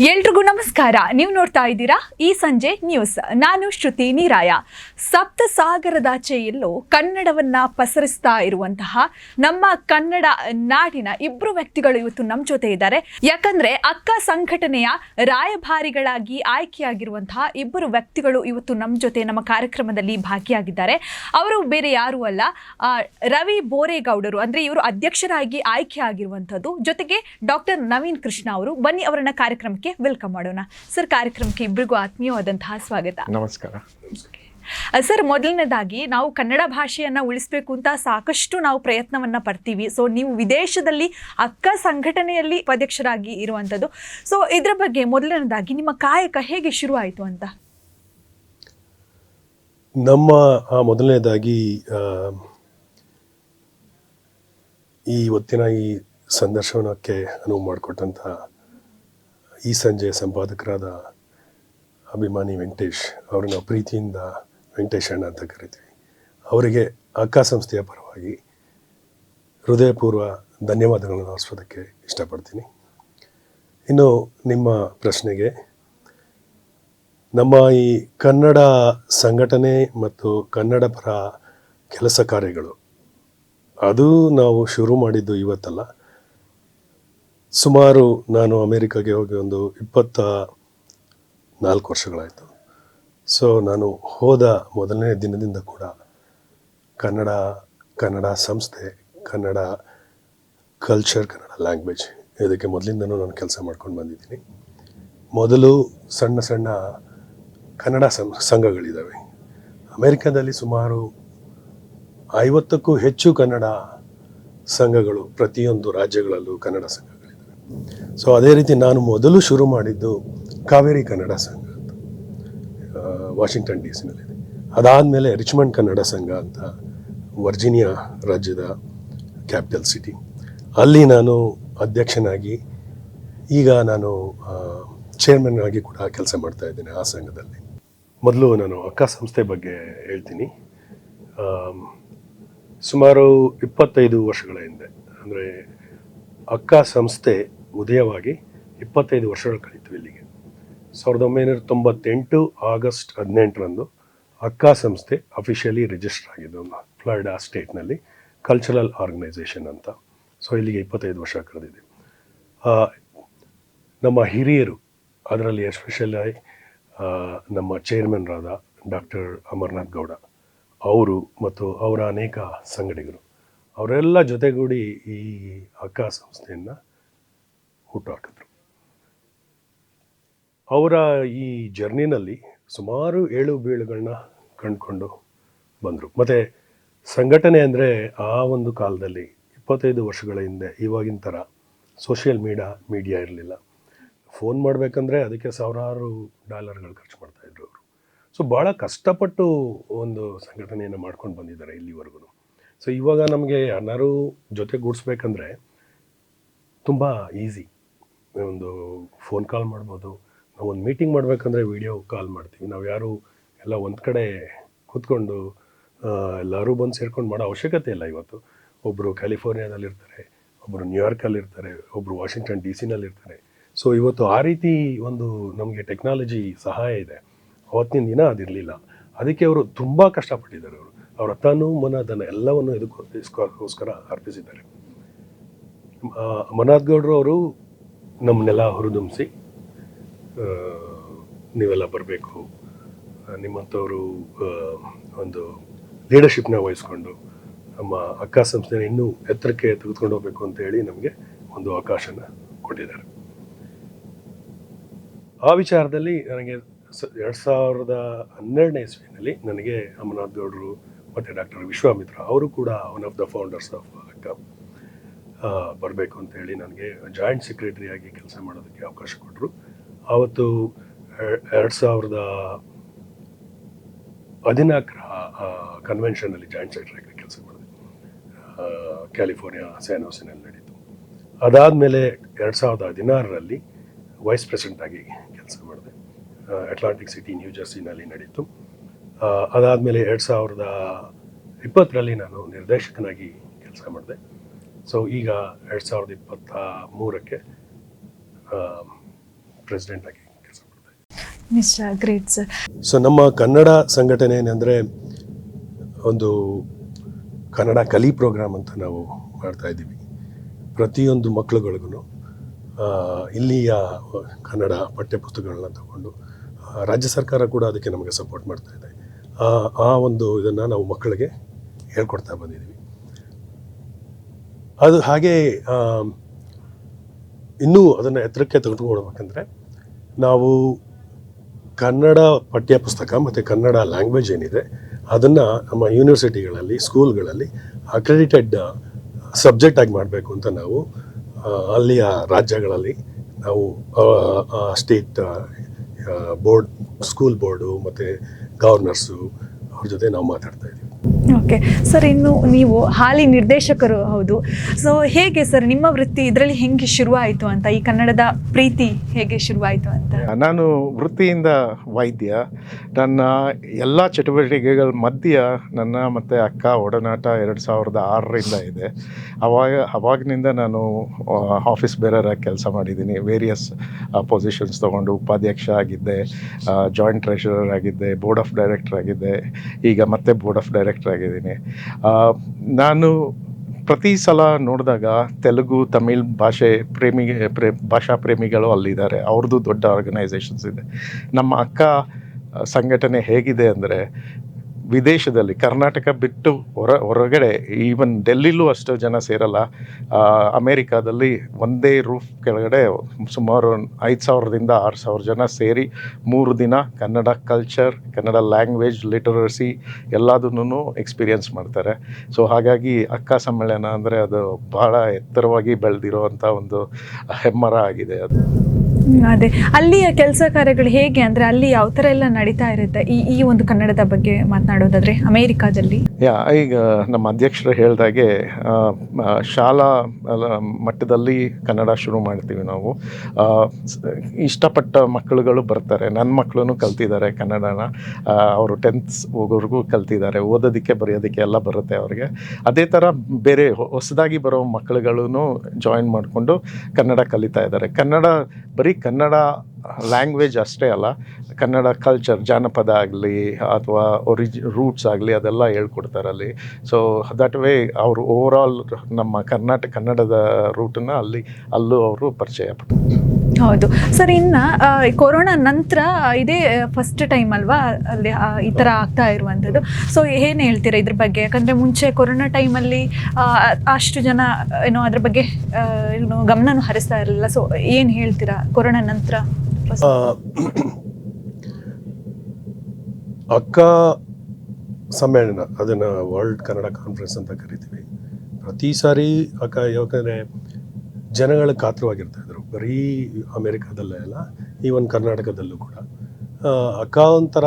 ಎಲ್ರಿಗೂ ನಮಸ್ಕಾರ. ನೀವು ನೋಡ್ತಾ ಇದ್ದೀರಾ ಈ ಸಂಜೆ ನ್ಯೂಸ್. ನಾನು ಶ್ರುತಿ ನೀರಾಯ. ಸಪ್ತ ಸಾಗರದಾಚೆ ಕನ್ನಡವನ್ನ ಪಸರಿಸ್ತಾ ಇರುವಂತಹ ನಮ್ಮ ಕನ್ನಡ ನಾಡಿನ ಇಬ್ರು ವ್ಯಕ್ತಿಗಳು ಇವತ್ತು ನಮ್ಮ ಜೊತೆ ಇದ್ದಾರೆ. ಯಾಕಂದ್ರೆ ಅಕ್ಕ ಸಂಘಟನೆಯ ರಾಯಭಾರಿಗಳಾಗಿ ಆಯ್ಕೆಯಾಗಿರುವಂತಹ ಇಬ್ಬರು ವ್ಯಕ್ತಿಗಳು ಇವತ್ತು ನಮ್ಮ ಜೊತೆ ನಮ್ಮ ಕಾರ್ಯಕ್ರಮದಲ್ಲಿ ಭಾಗಿಯಾಗಿದ್ದಾರೆ. ಅವರು ಬೇರೆ ಯಾರು ಅಲ್ಲ ರವಿ ಬೋರೇಗೌಡರು. ಅಂದ್ರೆ ಇವರು ಅಧ್ಯಕ್ಷರಾಗಿ ಆಯ್ಕೆ ಆಗಿರುವಂಥದ್ದು ಜೊತೆಗೆ ಡಾಕ್ಟರ್ ನವೀನ್ ಕೃಷ್ಣ ಅವರು ಬನ್ನಿ ಅವರನ್ನ ಕಾರ್ಯಕ್ರಮಕ್ಕೆ ವೆಲ್ಕಮ್ ಮಾಡೋಣ. ಸರ್ ಕಾರ್ಯಕ್ರಮಕ್ಕೆ ಇಬ್ಬರಿಗೂ ಆತ್ಮೀಯವಾದಂತಹ ಸ್ವಾಗತ. ನಮಸ್ಕಾರ. ಸರ್ ಮೊದಲನೇದಾಗಿ ನಾವು ಕನ್ನಡ ಭಾಷೆಯನ್ನ ಉಳಿಸ್ಬೇಕು ಅಂತ ಸಾಕಷ್ಟು ನಾವು ಪ್ರಯತ್ನವನ್ನ ಪಡ್ತೀವಿ. ಸೊ ನೀವು ವಿದೇಶದಲ್ಲಿ ಅಕ್ಕ ಸಂಘಟನೆಯಲ್ಲಿ ಉಪಾಧ್ಯಕ್ಷರಾಗಿ ಇರುವಂಥದ್ದು ಸೊ ಇದ್ರ ಬಗ್ಗೆ ಮೊದಲನೇದಾಗಿ ನಿಮ್ಮ ಕಾಯಕ ಹೇಗೆ ಶುರು ಆಯಿತು ಅಂತ? ನಮ್ಮ ಮೊದಲನೇದಾಗಿ ಈ ಹೊತ್ತಿನ ಈ ಸಂದರ್ಶನಕ್ಕೆ ಅನುವು ಮಾಡಿಕೊಟ್ಟಂಥ ಈ ಸಂಜೆ ಸಂಪಾದಕರಾದ ಅಭಿಮಾನಿ ವೆಂಕಟೇಶ್ ಅವ್ರನ್ನ ಪ್ರೀತಿಯಿಂದ ವೆಂಕಟೇಶ್ ಅಣ್ಣ ಅಂತ ಕರಿತೀವಿ. ಅವರಿಗೆ ಅಕ್ಕ ಸಂಸ್ಥೆಯ ಪರವಾಗಿ ಹೃದಯಪೂರ್ವ ಧನ್ಯವಾದಗಳನ್ನು ಅರ್ಸೋದಕ್ಕೆ ಇಷ್ಟಪಡ್ತೀನಿ. ಇನ್ನು ನಿಮ್ಮ ಪ್ರಶ್ನೆಗೆ ನಮ್ಮ ಈ ಕನ್ನಡ ಸಂಘಟನೆ ಮತ್ತು ಕನ್ನಡ ಪರ ಕೆಲಸ ಕಾರ್ಯಗಳು, ಅದು ನಾವು ಶುರು ಮಾಡಿದ್ದು ಇವತ್ತಲ್ಲ ಸುಮಾರು ನಾನು ಅಮೇರಿಕಾಗೆ ಹೋಗಿ ಒಂದು ಇಪ್ಪತ್ತ ನಾಲ್ಕು ವರ್ಷಗಳಾಯಿತು. ಸೊ ನಾನು ಹೋದ ಮೊದಲನೇ ದಿನದಿಂದ ಕೂಡ ಕನ್ನಡ ಕನ್ನಡ ಸಂಸ್ಥೆ, ಕನ್ನಡ ಕಲ್ಚರ್ ಕನ್ನಡ ಲ್ಯಾಂಗ್ವೇಜ್ ಇದಕ್ಕೆ ಮೊದಲಿಂದನೂ ನಾನು ಕೆಲಸ ಮಾಡ್ಕೊಂಡು ಬಂದಿದ್ದೀನಿ. ಮೊದಲು ಸಣ್ಣ ಸಣ್ಣ ಕನ್ನಡ ಸಂಘಗಳಿದ್ದಾವೆ ಅಮೇರಿಕಾದಲ್ಲಿ ಸುಮಾರು ಐವತ್ತಕ್ಕೂ ಹೆಚ್ಚು ಕನ್ನಡ ಸಂಘಗಳು ಪ್ರತಿಯೊಂದು ರಾಜ್ಯಗಳಲ್ಲೂ ಕನ್ನಡ ಸಂಘಗಳಿದ್ದಾವೆ ಸೊ ಅದೇ ರೀತಿ ನಾನು ಮೊದಲು ಶುರು ಮಾಡಿದ್ದು ಕಾವೇರಿ ಕನ್ನಡ ಸಂಘ ಅಂತ. ವಾಷಿಂಗ್ಟನ್ ಡಿ ಸಿನಲ್ಲಿದೆ ಅದಾದಮೇಲೆ ರಿಚ್ಮಂಡ್ ಕನ್ನಡ ಸಂಘ ಅಂತ ವರ್ಜಿನಿಯಾ ರಾಜ್ಯದ ಕ್ಯಾಪಿಟಲ್ ಸಿಟಿ. ಅಲ್ಲಿ ನಾನು ಅಧ್ಯಕ್ಷನಾಗಿ ಈಗ ನಾನು ಚೇರ್ಮನ್ ಆಗಿ ಕೂಡ ಕೆಲಸ ಮಾಡ್ತಾ ಇದ್ದೇನೆ ಆ ಸಂಘದಲ್ಲಿ. ಮೊದಲು ನಾನು ಅಕ್ಕ ಸಂಸ್ಥೆ ಬಗ್ಗೆ ಹೇಳ್ತೀನಿ. ಸುಮಾರು ಇಪ್ಪತ್ತೈದು ವರ್ಷಗಳ ಹಿಂದೆ, ಅಂದರೆ ಅಕ್ಕ ಸಂಸ್ಥೆ ಉದಯವಾಗಿ ಇಪ್ಪತ್ತೈದು ವರ್ಷಗಳು ಕಳೀತು ಇಲ್ಲಿಗೆ. ಸಾವಿರದ ಒಂಬೈನೂರ ತೊಂಬತ್ತೆಂಟು ಆಗಸ್ಟ್ ಹದಿನೆಂಟರಂದು ಅಕ್ಕ ಸಂಸ್ಥೆ ಅಫಿಷಿಯಲಿ ರಿಜಿಸ್ಟರ್ ಆಗಿದ್ದು, ಫ್ಲಾರಿಡಾ ಸ್ಟೇಟ್ನಲ್ಲಿ ಕಲ್ಚರಲ್ ಆರ್ಗನೈಸೇಷನ್ ಅಂತ. ಸೊ ಇಲ್ಲಿಗೆ ಇಪ್ಪತ್ತೈದು ವರ್ಷ ಕರೆದಿದೆ ನಮ್ಮ ಹಿರಿಯರು, ಅದರಲ್ಲಿ ಎಸ್ಪೆಷಲಿ ನಮ್ಮ ಚೇರ್ಮನ್ರಾದ ಡಾಕ್ಟರ್ ಅಮರ್ನಾಥ್ ಗೌಡ ಅವರು ಮತ್ತು ಅವರ ಅನೇಕ ಸಂಗಡಿಗರು, ಅವರೆಲ್ಲ ಜೊತೆಗೂಡಿ ಈ ಅಕ್ಕ ಸಂಸ್ಥೆಯನ್ನು ಹುಟ್ಟುಹಾಕಿದ್ರು ಅವರ ಈ ಜರ್ನಿನಲ್ಲಿ ಸುಮಾರು ಏಳು ಬೀಳುಗಳನ್ನ ಕಂಡುಕೊಂಡು ಬಂದರು. ಮತ್ತು ಸಂಘಟನೆ ಅಂದರೆ ಆ ಒಂದು ಕಾಲದಲ್ಲಿ ಇಪ್ಪತ್ತೈದು ವರ್ಷಗಳ ಹಿಂದೆ, ಇವಾಗಿನ ಥರ ಸೋಷಿಯಲ್ ಮೀಡಿಯಾ ಮೀಡಿಯಾ ಇರಲಿಲ್ಲ. ಫೋನ್ ಮಾಡಬೇಕಂದ್ರೆ ಅದಕ್ಕೆ ಸಾವಿರಾರು ಡಾಲರ್ಗಳು ಖರ್ಚು ಮಾಡ್ತಾಯಿದ್ರು ಅವರು. ಸೊ ಭಾಳ ಕಷ್ಟಪಟ್ಟು ಒಂದು ಸಂಘಟನೆಯನ್ನು ಮಾಡ್ಕೊಂಡು ಬಂದಿದ್ದಾರೆ ಇಲ್ಲಿವರೆಗೂ ಸೊ ಇವಾಗ ನಮಗೆ ಯಾರು ಜೊತೆಗೂಡಿಸ್ಬೇಕಂದ್ರೆ ತುಂಬ ಈಸಿ ಒಂದು ಫೋನ್ ಕಾಲ್ ಮಾಡ್ಬೋದು. ನಾವು ಒಂದು ಮೀಟಿಂಗ್ ಮಾಡಬೇಕಂದ್ರೆ ವಿಡಿಯೋ ಕಾಲ್ ಮಾಡ್ತೀವಿ. ನಾವು ಯಾರು ಎಲ್ಲ ಒಂದು ಕಡೆ ಕೂತ್ಕೊಂಡು ಎಲ್ಲರೂ ಬಂದು ಸೇರ್ಕೊಂಡು ಮಾಡೋ ಅವಶ್ಯಕತೆ ಇಲ್ಲ ಇವತ್ತು. ಒಬ್ಬರು ಕ್ಯಾಲಿಫೋರ್ನಿಯಾದಲ್ಲಿರ್ತಾರೆ ಒಬ್ಬರು ನ್ಯೂಯಾರ್ಕಲ್ಲಿರ್ತಾರೆ ಒಬ್ಬರು ವಾಷಿಂಗ್ಟನ್ ಡಿ ಸಿನಲ್ಲಿರ್ತಾರೆ ಸೊ ಇವತ್ತು ಆ ರೀತಿ ಒಂದು ನಮಗೆ ಟೆಕ್ನಾಲಜಿ ಸಹಾಯ ಇದೆ. ಅವತ್ತಿನ ದಿನ ಅದಿರಲಿಲ್ಲ. ಅದಕ್ಕೆ ಅವರು ತುಂಬ ಕಷ್ಟಪಟ್ಟಿದ್ದಾರೆ ಅವರು. ಅವರ ತನು ಮನ ಧನ ಎಲ್ಲವನ್ನು ಇದಕ್ಕೋಸ್ಕರ ಅರ್ಪಿಸಿದ್ದಾರೆ. ಮನಾದ್ ಗೌಡ್ರು ಅವರು ನಮ್ಮನ್ನೆಲ್ಲ ಹುರಿದುಂಬಿಸಿ ನೀವೆಲ್ಲ ಬರಬೇಕು. ನಿಮ್ಮಂಥವರು ಒಂದು ಲೀಡರ್ಶಿಪ್ನ ವಹಿಸ್ಕೊಂಡು ನಮ್ಮ ಅಕ್ಕ ಸಂಸ್ಥೆನ ಇನ್ನೂ ಎತ್ತರಕ್ಕೆ ತೆಗೆದುಕೊಂಡು ಹೋಗಬೇಕು ಅಂತ ಹೇಳಿ ನಮಗೆ ಒಂದು ಅವಕಾಶನ ಕೊಟ್ಟಿದ್ದಾರೆ. ಆ ವಿಚಾರದಲ್ಲಿ ನನಗೆ ಎರಡು ಸಾವಿರದ ಹನ್ನೆರಡನೇ ಇಸ್ವಿನಲ್ಲಿ ನನಗೆ ಅಮರನಾಥ್ ಗೌಡರು ಮತ್ತು ಡಾಕ್ಟರ್ ವಿಶ್ವಾಮಿತ್ರ ಅವರು ಕೂಡ one of the founders of AKKA. ಬರಬೇಕು ಅಂತ ಹೇಳಿ ನನಗೆ ಜಾಯಿಂಟ್ ಸೆಕ್ರೆಟರಿಯಾಗಿ ಕೆಲಸ ಮಾಡೋದಕ್ಕೆ ಅವಕಾಶ ಕೊಟ್ಟರು ಆವತ್ತು ಎರಡು ಸಾವಿರದ ಹದಿನಾಲ್ಕರ ಕನ್ವೆನ್ಷನಲ್ಲಿ ಜಾಯಿಂಟ್ ಸೆಕ್ರೆಟರಿಯಾಗಿ ಕೆಲಸ ಮಾಡಿದೆ. ಕ್ಯಾಲಿಫೋರ್ನಿಯಾ ಸ್ಯಾನೋಸಿನಲ್ಲಿ ನಡೀತು. ಅದಾದಮೇಲೆ ಎರಡು ಸಾವಿರದ ಹದಿನಾರರಲ್ಲಿ ವೈಸ್ ಪ್ರೆಸಿಡೆಂಟಾಗಿ ಕೆಲಸ ಮಾಡಿದೆ. ಅಟ್ಲಾಂಟಿಕ್ ಸಿಟಿ ನ್ಯೂ ಜರ್ಸಿನಲ್ಲಿ ನಡೀತು. ಅದಾದಮೇಲೆ ಎರಡು ಸಾವಿರದ ಇಪ್ಪತ್ತರಲ್ಲಿ ನಾನು ನಿರ್ದೇಶಕನಾಗಿ ಕೆಲಸ ಮಾಡಿದೆ. ಸೊ ಈಗ ಎರಡು ಸಾವಿರದ ಇಪ್ಪತ್ತ ಮೂರಕ್ಕೆ ಪ್ರೆಸಿಡೆಂಟ್ ಆಗಿ ಕೆಲಸ ಮಾಡ್ತಾರೆ ಗ್ರೇಟ್ ಸರ್ ಸೊ ನಮ್ಮ ಕನ್ನಡ ಸಂಘಟನೆ ಏನಂದರೆ ಒಂದು ಕನ್ನಡ ಕಲಿ ಪ್ರೋಗ್ರಾಮ್ ಅಂತ ನಾವು ಮಾಡ್ತಾ ಇದ್ದೀವಿ. ಪ್ರತಿಯೊಂದು ಮಕ್ಕಳುಗಳಿಗೂ ಇಲ್ಲಿಯ ಕನ್ನಡ ಪಠ್ಯಪುಸ್ತಕಗಳನ್ನ ತಗೊಂಡು ರಾಜ್ಯ ಸರ್ಕಾರ ಕೂಡ ಅದಕ್ಕೆ ನಮಗೆ ಸಪೋರ್ಟ್ ಮಾಡ್ತಾ ಇದೆ. ಆ, ಆ ಒಂದು ಇದನ್ನು ನಾವು ಮಕ್ಕಳಿಗೆ ಹೇಳ್ಕೊಡ್ತಾ ಬಂದಿದ್ದೀವಿ. ಅದು ಹಾಗೆ ಇನ್ನೂ ಅದನ್ನು ಎತ್ತರಕ್ಕೆ ತೆಗೆದುಕೊಳ್ಬೇಕಂದ್ರೆ ನಾವು ಕನ್ನಡ ಪಠ್ಯಪುಸ್ತಕ ಮತ್ತು ಕನ್ನಡ ಲ್ಯಾಂಗ್ವೇಜ್ ಏನಿದೆ, ಅದನ್ನು ನಮ್ಮ ಯೂನಿವರ್ಸಿಟಿಗಳಲ್ಲಿ ಸ್ಕೂಲ್ಗಳಲ್ಲಿ ಅಕ್ರೆಡಿಟೆಡ್ ಸಬ್ಜೆಕ್ಟ್ ಆಗಿ ಮಾಡಬೇಕು ಅಂತ ನಾವು ಅಲ್ಲಿಯ ರಾಜ್ಯಗಳಲ್ಲಿ ನಾವು ಸ್ಟೇಟ್ ಬೋರ್ಡ್ ಸ್ಕೂಲ್ ಬೋರ್ಡು ಮತ್ತು ಗವರ್ನರ್ಸು ಅವ್ರ ಜೊತೆ ನಾವು ಮಾತಾಡ್ತಾ ಇದ್ದೀವಿ ಓಕೆ. ಸರ್, ಇನ್ನು ನೀವು ಹಾಲಿ ನಿರ್ದೇಶಕರು ಹೌದು. ಸೊ ಹೇಗೆ ಸರ್ ನಿಮ್ಮ ವೃತ್ತಿ ಇದರಲ್ಲಿ ಹೆಂಗೆ ಶುರುವಾಯಿತು ಅಂತ, ಈ ಕನ್ನಡದ ಪ್ರೀತಿ ಹೇಗೆ ಶುರುವಾಯಿತು ಅಂತ? ನಾನು ವೃತ್ತಿಯಿಂದ ವೈದ್ಯ. ನನ್ನ ಎಲ್ಲ ಚಟುವಟಿಕೆಗಳ ಮಧ್ಯ ನನ್ನ ಮತ್ತು ಅಕ್ಕ ಒಡನಾಟ ಎರಡು ಸಾವಿರದ ಆರರಿಂದ ಇದೆ. ಅವಾಗ, ಅವಾಗಿನಿಂದ ನಾನು ಆಫೀಸ್ ಬೇರರಾಗಿ ಕೆಲಸ ಮಾಡಿದ್ದೀನಿ. ವೇರಿಯಸ್ ಪೊಸಿಷನ್ಸ್ ತೊಗೊಂಡು ಉಪಾಧ್ಯಕ್ಷ ಆಗಿದ್ದೆ ಜಾಯಿಂಟ್ ಟ್ರೆಷರರ್ ಆಗಿದ್ದೆ ಬೋರ್ಡ್ ಆಫ್ ಡೈರೆಕ್ಟರ್ ಆಗಿದ್ದೆ. ಈಗ ಮತ್ತೆ ಬೋರ್ಡ್ ಆಫ್ ಡೈರೆಕ್ಟರ್ ಆಗಿದ್ದೀನಿ. ನಾನು ಪ್ರತಿ ಸಲ ನೋಡಿದಾಗ ತೆಲುಗು, ತಮಿಳ್ ಭಾಷೆ ಪ್ರೇಮಿ, ಪ್ರೇ, ಭಾಷಾ ಪ್ರೇಮಿಗಳು ಅಲ್ಲಿದ್ದಾರೆ. ಅವ್ರದ್ದು ದೊಡ್ಡ ಆರ್ಗನೈಸೇಷನ್ಸ್ ಇದೆ. ನಮ್ಮ ಅಕ್ಕ ಸಂಘಟನೆ ಹೇಗಿದೆ ಅಂದರೆ ವಿದೇಶದಲ್ಲಿ, ಕರ್ನಾಟಕ ಬಿಟ್ಟು ಹೊರ, ಹೊರಗಡೆ ಈವನ್ ಡೆಲ್ಲಿಲೂ ಅಷ್ಟು ಜನ ಸೇರಲ್ಲ. ಅಮೇರಿಕಾದಲ್ಲಿ ಒಂದೇ ರೂಫ್ ಕೆಳಗಡೆ ಸುಮಾರು ಐದು ಸಾವಿರದಿಂದ ಆರು ಸಾವಿರ ಜನ ಸೇರಿ ಮೂರು ದಿನ Kannada culture Kannada language literacy ಎಲ್ಲದನ್ನೂ ಎಕ್ಸ್ಪೀರಿಯನ್ಸ್ ಮಾಡ್ತಾರೆ. ಸೊ ಹಾಗಾಗಿ ಅಕ್ಕ ಸಮ್ಮೇಳನ ಅಂದರೆ ಅದು ಭಾಳ ಎತ್ತರವಾಗಿ ಬೆಳೆದಿರೋವಂಥ ಒಂದು ಹೆಮ್ಮರ ಆಗಿದೆ ಅದು. ಅದೇ. ಅಲ್ಲಿಯ ಕೆಲಸ ಕಾರ್ಯಗಳು ಹೇಗೆ ಅಂದ್ರೆ ಅಲ್ಲಿ ಯಾವ ತರ ಎಲ್ಲ ನಡೀತಾ ಇರುತ್ತೆ? ಈ ಈ ಒಂದು ಕನ್ನಡದ ಬಗ್ಗೆ ಮಾತನಾಡೋದಾದ್ರೆ ಅಮೇರಿಕಾದಲ್ಲಿ. ಯಾ, ಈಗ ನಮ್ಮ ಅಧ್ಯಕ್ಷರು ಹೇಳ್ದಾಗೆ ಶಾಲಾ ಮಟ್ಟದಲ್ಲಿ ಕನ್ನಡ ಶುರು ಮಾಡ್ತೀವಿ ನಾವು. ಇಷ್ಟಪಟ್ಟ ಮಕ್ಕಳುಗಳು ಬರ್ತಾರೆ. ನನ್ನ ಮಕ್ಕಳು ಕಲ್ತಿದ್ದಾರೆ ಕನ್ನಡನ. ಅವರು ಟೆಂತ್ ಹೋಗೋರ್ಗೂ ಕಲ್ತಿದ್ದಾರೆ. ಓದೋದಕ್ಕೆ, ಬರೆಯೋದಕ್ಕೆ ಎಲ್ಲ ಬರುತ್ತೆ ಅವ್ರಿಗೆ. ಅದೇ ಥರ ಬೇರೆ ಹೊಸದಾಗಿ ಬರೋ ಮಕ್ಕಳುಗಳೂ ಜಾಯಿನ್ ಮಾಡಿಕೊಂಡು ಕನ್ನಡ ಕಲಿತಾ ಇದ್ದಾರೆ. ಕನ್ನಡ ಬರೀ ಕನ್ನಡ ಲ್ಯಾಂಗ್ವೇಜ್ ಅಷ್ಟೇ ಅಲ್ಲ, ಕನ್ನಡ ಕಲ್ಚರ್ ಜಾನಪದ ಆಗಲಿ ಅಥವಾ ಒರಿಜಿ ರೂಟ್ಸ್ ಆಗಲಿ ಅದೆಲ್ಲ ಹೇಳ್ಕೊಡ್ತಾರೆ ಅಲ್ಲಿ. ಸೊ ದಟ್ ವೇ ಅವರು ಓವರ್ ಆಲ್ ನಮ್ಮ ಕರ್ನಾಟಕ ಕನ್ನಡದ ರೂಟನ್ನು ಅಲ್ಲಿ, ಅಲ್ಲೂ ಅವರು ಪರಿಚಯ ಪಡ್ತಾರೆ. ಹೌದು. ಸರ್ ಇನ್ನು ಕೊರೋನಾ ನಂತರ ಇದೇ ಫಸ್ಟ್ ಟೈಮ್ ಅಲ್ವಾ? ಅಲ್ಲಿ ಈ ಥರ ಆಗ್ತಾ ಇರುವಂಥದ್ದು. ಸೊ ಏನು ಹೇಳ್ತೀರಾ ಇದ್ರ ಬಗ್ಗೆ? ಯಾಕಂದರೆ ಮುಂಚೆ ಕೊರೋನಾ ಟೈಮಲ್ಲಿ ಅಷ್ಟು ಜನ, ಏನೋ ಅದ್ರ ಬಗ್ಗೆ ಏನು ಗಮನನೂ ಹರಿಸ್ತಾ ಇರಲಿಲ್ಲ. ಸೊ ಏನು ಹೇಳ್ತೀರಾ ಕೊರೋನಾ ನಂತರ? ಅಕ್ಕ ಸಮ್ಮೇಳನ, ಅದನ್ನು ವರ್ಲ್ಡ್ ಕನ್ನಡ ಕಾನ್ಫರೆನ್ಸ್ ಅಂತ ಕರಿತೀವಿ. ಪ್ರತಿ ಸಾರಿ ಅಕ್ಕ ಯಾಕಂದರೆ ಜನಗಳು ಕಾತರವಾಗಿರ್ತಾ ಇದ್ರು ಬರೀ ಅಮೇರಿಕಾದಲ್ಲೇ ಅಲ್ಲ ಈವನ್ ಕರ್ನಾಟಕದಲ್ಲೂ ಕೂಡ. ಅಕಾಂತರ ಅಕ್ಕ ಒಂಥರ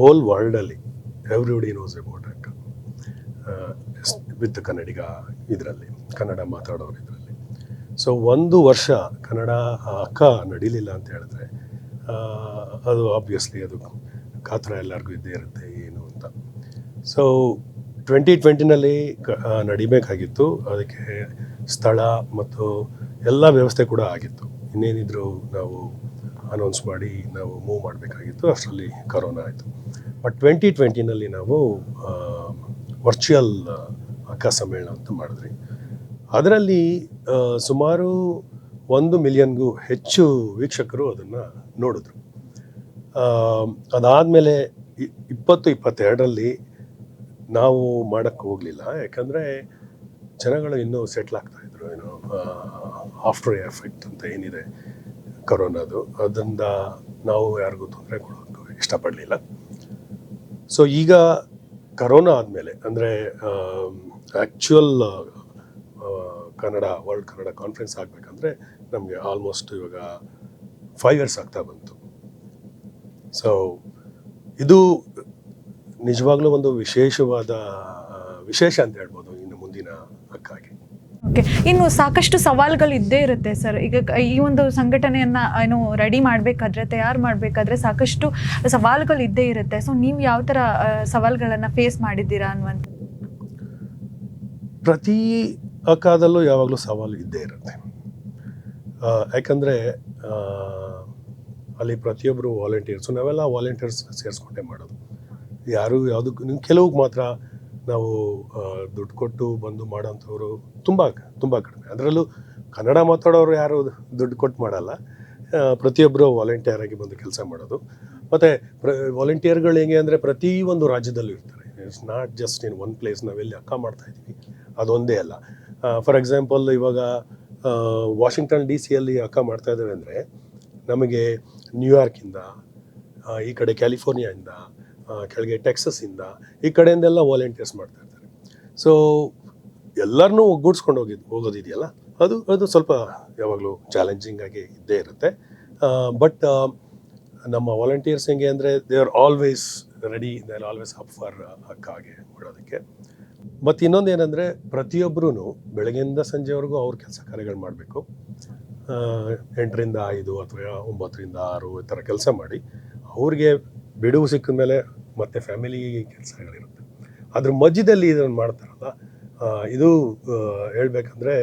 whole ವರ್ಲ್ಡಲ್ಲಿ everybody knows about AKKA with Kannadiga ಇದರಲ್ಲಿ, ಕನ್ನಡ ಮಾತಾಡೋರು ಇದರಲ್ಲಿ. ಸೊ ಒಂದು ವರ್ಷ ಕನ್ನಡ ಅಕ್ಕ ನಡೀಲಿಲ್ಲ ಅಂತ ಹೇಳಿದ್ರೆ ಅದು ಆಬ್ವಿಯಸ್ಲಿ ಅದು ಕಾತ್ರ ಎಲ್ಲರಿಗೂ ಇದ್ದೇ ಇರುತ್ತೆ, ಏನು ಅಂತ. ಸೊ ಟ್ವೆಂಟಿ ಟ್ವೆಂಟಿನಲ್ಲಿ ನಡಿಬೇಕಾಗಿತ್ತು. ಅದಕ್ಕೆ ಸ್ಥಳ ಮತ್ತು ಎಲ್ಲ ವ್ಯವಸ್ಥೆ ಕೂಡ ಆಗಿತ್ತು. ಇನ್ನೇನಿದ್ರು ನಾವು ಅನೌನ್ಸ್ ಮಾಡಿ ನಾವು ಮೂವ್ ಮಾಡಬೇಕಾಗಿತ್ತು. ಅಷ್ಟರಲ್ಲಿ ಕರೋನಾ ಆಯಿತು. ಬಟ್ ಟ್ವೆಂಟಿ ಟ್ವೆಂಟಿನಲ್ಲಿ ನಾವು ವರ್ಚುವಲ್ ಅಕ್ಕ ಸಮ್ಮೇಳನ ಅಂತ ಮಾಡಿದ್ರಿ. ಅದರಲ್ಲಿ ಸುಮಾರು ಒಂದು ಮಿಲಿಯನ್ಗೂ ಹೆಚ್ಚು ವೀಕ್ಷಕರು ಅದನ್ನು ನೋಡಿದ್ರು. ಅದಾದಮೇಲೆ ಇಪ್ಪತ್ತು ಇಪ್ಪತ್ತೆರಡರಲ್ಲಿ ನಾವು ಮಾಡೋಕ್ಕೆ ಹೋಗಲಿಲ್ಲ. ಯಾಕಂದರೆ ಜನಗಳು ಇನ್ನೂ ಸೆಟ್ಲ್ ಆಗ್ತಾ ಇದ್ರು, ಏನೋ ಆಫ್ಟರ್ ಎಫೆಕ್ಟ್ ಅಂತ ಏನಿದೆ ಕರೋನಾದು. ಅದರಿಂದ ನಾವು ಯಾರಿಗೂ ತೊಂದರೆ ಕೊಡೋಕ್ಕೆ ಇಷ್ಟಪಡಲಿಲ್ಲ. ಸೊ ಈಗ ಕರೋನಾ ಆದಮೇಲೆ, ಅಂದರೆ actual Kannada world Kannada conference ಆಗಬೇಕಂದ್ರೆ ನಮಗೆ ಆಲ್ಮೋಸ್ಟ್ ಇವಾಗ ಫೈವ್ ಇಯರ್ಸ್ ಆಗ್ತಾ ಬಂತು. ಸೊ ಇದು ನಿಜವಾಗ್ಲೂ ಒಂದು ವಿಶೇಷವಾದ ವಿಶೇಷ ಅಂತ ಹೇಳ್ಬೋದು ಇನ್ನು ಮುಂದಿನ ಹಕ್ಕಾಗಿ. ಓಕೆ. ಇನ್ನು ಸಾಕಷ್ಟು ಸವಾಲುಗಳು ಇದ್ದೇ ಇರುತ್ತೆ ಸರ್. ಈಗ ಈ ಒಂದು ಸಂಘಟನೆಯನ್ನ ಏನು ರೆಡಿ ಮಾಡಬೇಕಾದ್ರೆ ತಯಾರು ಮಾಡಬೇಕಾದ್ರೆ ಸಾಕಷ್ಟು ಸವಾಲುಗಳು ಇದ್ದೇ ಇರುತ್ತೆ. ಸೊ ನೀವು ಯಾವ ಥರ ಸವಾಲುಗಳನ್ನು ಫೇಸ್ ಮಾಡಿದ್ದೀರಾ ಅನ್ನುವಂಥ ಪ್ರತಿ ಅಕ್ಕಾದಲ್ಲೂ ಯಾವಾಗಲೂ ಸವಾಲು ಇದ್ದೇ ಇರುತ್ತೆ. ಯಾಕಂದರೆ ಅಲ್ಲಿ ಪ್ರತಿಯೊಬ್ಬರು ವಾಲಂಟಿಯರ್ಸು ನಾವೆಲ್ಲ ವಾಲಂಟಿಯರ್ಸ್ ಸೇರಿಸ್ಕೊಂಡೇ ಮಾಡೋದು. ಯಾರು ಯಾವುದಕ್ಕೂ ಕೆಲವ್ಗೆ ಮಾತ್ರ ನಾವು ದುಡ್ಡು ಕೊಟ್ಟು ಬಂದು ಮಾಡೋಂಥವ್ರು ತುಂಬ ತುಂಬ ಕಡಿಮೆ. ಅದರಲ್ಲೂ ಕನ್ನಡ ಮಾತಾಡೋರು ಯಾರು ದುಡ್ಡು ಕೊಟ್ಟು ಮಾಡಲ್ಲ. ಪ್ರತಿಯೊಬ್ಬರು ವಾಲಂಟಿಯರ್ ಆಗಿ ಬಂದು ಕೆಲಸ ಮಾಡೋದು. ಮತ್ತು ಪ್ರ ವಾಲಂಟಿಯರ್ಗಳು ಹೇಗೆ ಅಂದರೆ ಒಂದು ರಾಜ್ಯದಲ್ಲೂ ಇರ್ತಾರೆ. It's not just in one place ನಾವೆಲ್ಲಿ ಅಕ್ಕ ಮಾಡ್ತಾ ಇದ್ದೀವಿ, ಅದೊಂದೇ ಅಲ್ಲ. ಫಾರ್ ಎಕ್ಸಾಂಪಲ್ ಇವಾಗ ವಾಷಿಂಗ್ಟನ್ ಡಿ ಸಿಯಲ್ಲಿ ಅಕ್ಕ ಮಾಡ್ತಾ ಇದ್ದೇವೆ ಅಂದರೆ ನಮಗೆ ನ್ಯೂಯಾರ್ಕಿಂದ ಈ ಕಡೆ ಕ್ಯಾಲಿಫೋರ್ನಿಯಾಯಿಂದ ಕೆಳಗೆ ಟೆಕ್ಸಸ್ಸಿಂದ ಈ ಕಡೆಯಿಂದೆಲ್ಲ ವಾಲಂಟಿಯರ್ಸ್ ಮಾಡ್ತಾ ಇರ್ತಾರೆ ಸೊ ಎಲ್ಲರನ್ನೂ ಒಗ್ಗೂಡಿಸ್ಕೊಂಡು ಹೋಗಿದ್ದು ಹೋಗೋದಿದೆಯಲ್ಲ? ಅದು ಅದು ಸ್ವಲ್ಪ ಯಾವಾಗಲೂ ಚಾಲೆಂಜಿಂಗ್ ಆಗಿ ಇದ್ದೇ ಇರುತ್ತೆ. ಬಟ್ ನಮ್ಮ ವಾಲಂಟಿಯರ್ಸ್ ಹೆಂಗೆ ಅಂದರೆ they are always ready they are always up for ಅಕ್ಕಾಗೆ ಮಾಡೋದಕ್ಕೆ ಮತ್ತು ಇನ್ನೊಂದು ಏನಂದರೆ ಪ್ರತಿಯೊಬ್ಬರೂ ಬೆಳಗ್ಗೆಯಿಂದ ಸಂಜೆವರೆಗೂ ಅವ್ರ ಕೆಲಸ ಕಾರ್ಯಗಳು ಮಾಡಬೇಕು. ಎಂಟರಿಂದ ಐದು ಅಥವಾ ಒಂಬತ್ತರಿಂದ ಆರು ಈ ಥರ ಕೆಲಸ ಮಾಡಿ, ಅವ್ರಿಗೆ ಬಿಡುವು ಸಿಕ್ಕಿದ ಮೇಲೆ ಮತ್ತೆ ಫ್ಯಾಮಿಲಿ ಕೆಲಸಗಳಿರುತ್ತೆ. ಅದ್ರ ಮಧ್ಯದಲ್ಲಿ ಇದನ್ನು ಮಾಡ್ತಾರಲ್ಲ ಇದು ಹೇಳಬೇಕಂದ್ರೆ ಹೇಳ್ಬೇಕಂದ್ರೆ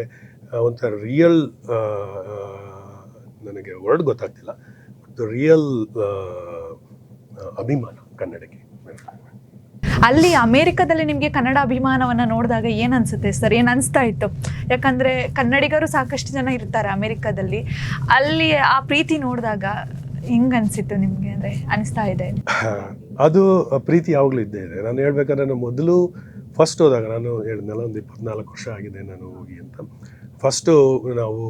ಒಂಥರ ರಿಯಲ್ ನನಗೆ ವರ್ಡ್ ಗೊತ್ತಾಗ್ತಿಲ್ಲ, ಒಂದು ರಿಯಲ್ ಅಭಿಮಾನ ಕನ್ನಡಕ್ಕೆ ಅಲ್ಲಿ ಅಮೆರಿಕದಲ್ಲಿ ನಿಮಗೆ ಕನ್ನಡ ಅಭಿಮಾನವನ್ನು ನೋಡಿದಾಗ ಏನು ಅನಿಸುತ್ತೆ ಸರ್? ಏನು ಅನಿಸ್ತಾ ಇತ್ತು? ಯಾಕಂದರೆ ಕನ್ನಡಿಗರು ಸಾಕಷ್ಟು ಜನ ಇರ್ತಾರೆ ಅಮೆರಿಕದಲ್ಲಿ. ಅಲ್ಲಿ ಆ ಪ್ರೀತಿ ನೋಡಿದಾಗ ಹೆಂಗ್ ಅನ್ಸಿತ್ತು ನಿಮ್ಗೆ ಅಂದ್ರೆ ಅನಿಸ್ತಾ ಇದೆ? ಅದು ಪ್ರೀತಿ ಯಾವಾಗಲೂ ಇದ್ದೇ ಇದೆ. ನಾನು ಹೇಳ್ಬೇಕಂದ್ರೆ ನಾನು ಮೊದಲು ಫಸ್ಟ್ ಹೋದಾಗ ನಾನು ಹೇಳಿದ್ನಲ್ಲ, ಒಂದು ಇಪ್ಪತ್ನಾಲ್ಕು ವರ್ಷ ಆಗಿದೆ ನಾನು ಹೋಗಿ ಅಂತ. ಫಸ್ಟು ನಾವು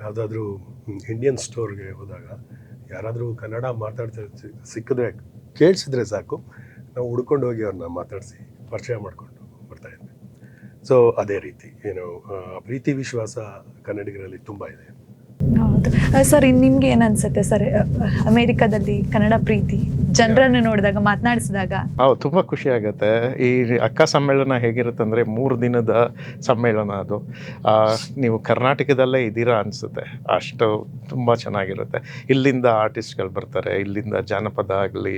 ಯಾವುದಾದ್ರೂ ಇಂಡಿಯನ್ ಸ್ಟೋರ್ಗೆ ಹೋದಾಗ, ಯಾರಾದರೂ ಕನ್ನಡ ಮಾತಾಡ್ತಾ ಸಿಕ್ಕಿದ್ರೆ ಕೇಳಿಸಿದ್ರೆ ಸಾಕು. ನಾವು ಹುಡ್ಕೊಂಡು ಹೋಗಿ ಅವ್ರನ್ನ ಮಾತಾಡಿಸಿ ಪರಿಚಯ ಮಾಡಿಕೊಂಡು ಬರ್ತಾಯಿದ್ದೆ ಸೊ ಅದೇ ರೀತಿ, ಏನು ಪ್ರೀತಿ ವಿಶ್ವಾಸ ಕನ್ನಡಿಗರಲ್ಲಿ ತುಂಬ ಇದೆ. ಸರ್ ನಿಮ್ಗೆ ಏನು ಅನ್ಸುತ್ತೆ? ಸರ್ ಅಮೇರಿಕಾದಲ್ಲಿ ಕನ್ನಡ ಪ್ರೀತಿ. ಜನರನ್ನು ನೋಡಿದಾಗ, ಮಾತನಾಡಿಸಿದಾಗ. ಹೌದು, ತುಂಬ ಖುಷಿ ಆಗುತ್ತೆ. ಈ ಅಕ್ಕ ಸಮ್ಮೇಳನ ಹೇಗಿರುತ್ತೆ ಅಂದರೆ ಮೂರು ದಿನದ ಸಮ್ಮೇಳನ ಅದು. ನೀವು ಕರ್ನಾಟಕದಲ್ಲೇ ಇದ್ದೀರಾ ಅನಿಸುತ್ತೆ. ಅಷ್ಟು ತುಂಬ ಚೆನ್ನಾಗಿರುತ್ತೆ. ಇಲ್ಲಿಂದ ಆರ್ಟಿಸ್ಟ್ಗಳು ಬರ್ತಾರೆ, ಇಲ್ಲಿಂದ ಜಾನಪದ ಆಗಲಿ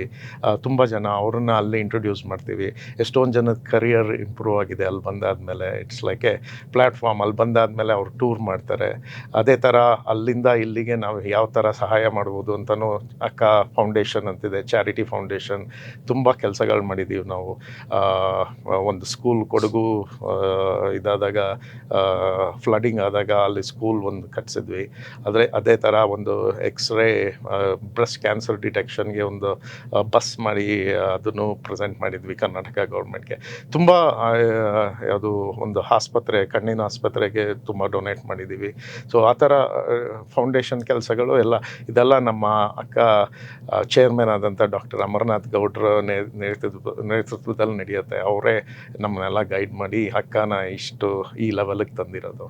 ತುಂಬ ಜನ ಅವ್ರನ್ನ ಅಲ್ಲೇ ಇಂಟ್ರೊಡ್ಯೂಸ್ ಮಾಡ್ತೀವಿ. ಎಷ್ಟೊಂದು ಜನದ ಕರಿಯರ್ ಇಂಪ್ರೂವ್ ಆಗಿದೆ ಅಲ್ಲಿ ಬಂದಾದಮೇಲೆ. ಇಟ್ಸ್ ಲೈಕ್ ಎ ಪ್ಲ್ಯಾಟ್ಫಾರ್ಮ್ ಅಲ್ಲಿ ಬಂದಾದಮೇಲೆ ಅವ್ರು ಟೂರ್ ಮಾಡ್ತಾರೆ. ಅದೇ ಥರ ಅಲ್ಲಿಂದ ಇಲ್ಲಿಗೆ ನಾವು ಯಾವ ಥರ ಸಹಾಯ ಮಾಡ್ಬೋದು ಅಂತಲೂ ಅಕ್ಕ ಫೌಂಡೇಶನ್ ಅಂತಿದೆ ಚಾರಿಟಿ ಫೌಂಡೇಶನ್ ತುಂಬ ಕೆಲಸಗಳು ಮಾಡಿದ್ದೀವಿ ನಾವು. ಒಂದು ಸ್ಕೂಲ್ ಕೊಡಗು ಇದಾದಾಗ ಫ್ಲಡಿಂಗ್ ಆದಾಗ ಅಲ್ಲಿ ಸ್ಕೂಲ್ ಒಂದು ಕಟ್ಸಿದ್ವಿ. ಆದರೆ ಅದೇ ಥರ ಒಂದು ಎಕ್ಸ್ರೇ ಬ್ರೆಸ್ಟ್ ಕ್ಯಾನ್ಸರ್ ಡಿಟೆಕ್ಷನ್ಗೆ ಒಂದು ಬಸ್ ಮಾಡಿ, ಅದನ್ನು ಪ್ರೆಸೆಂಟ್ ಮಾಡಿದ್ವಿ ಕರ್ನಾಟಕ ಗೌರ್ಮೆಂಟ್ಗೆ. ತುಂಬ ಯಾವುದು ಒಂದು ಆಸ್ಪತ್ರೆ, ಕಣ್ಣಿನ ಆಸ್ಪತ್ರೆಗೆ ತುಂಬ ಡೊನೇಟ್ ಮಾಡಿದ್ದೀವಿ ಸೊ, ಆ ಥರ ಫೌಂಡೇಶನ್ ಕೆಲಸಗಳು ಎಲ್ಲ, ಇದೆಲ್ಲ ನಮ್ಮ ಅಕ್ಕ ಚೇರ್ಮನ್ ಆದಂಥ ಡಾಕ್ಟರ್ ಅಮರನಾಥ್ ಗೌಡ್ರ ನೇತೃತ್ವದಲ್ಲಿ ನಡೆಯುತ್ತೆ. ಅವರೇ ನಮ್ಮನ್ನೆಲ್ಲ ಗೈಡ್ ಮಾಡಿ ಹಕ್ಕನ ಇಷ್ಟು ಈ ಲೆವೆಲಿಗೆ ತಂದಿರೋದು.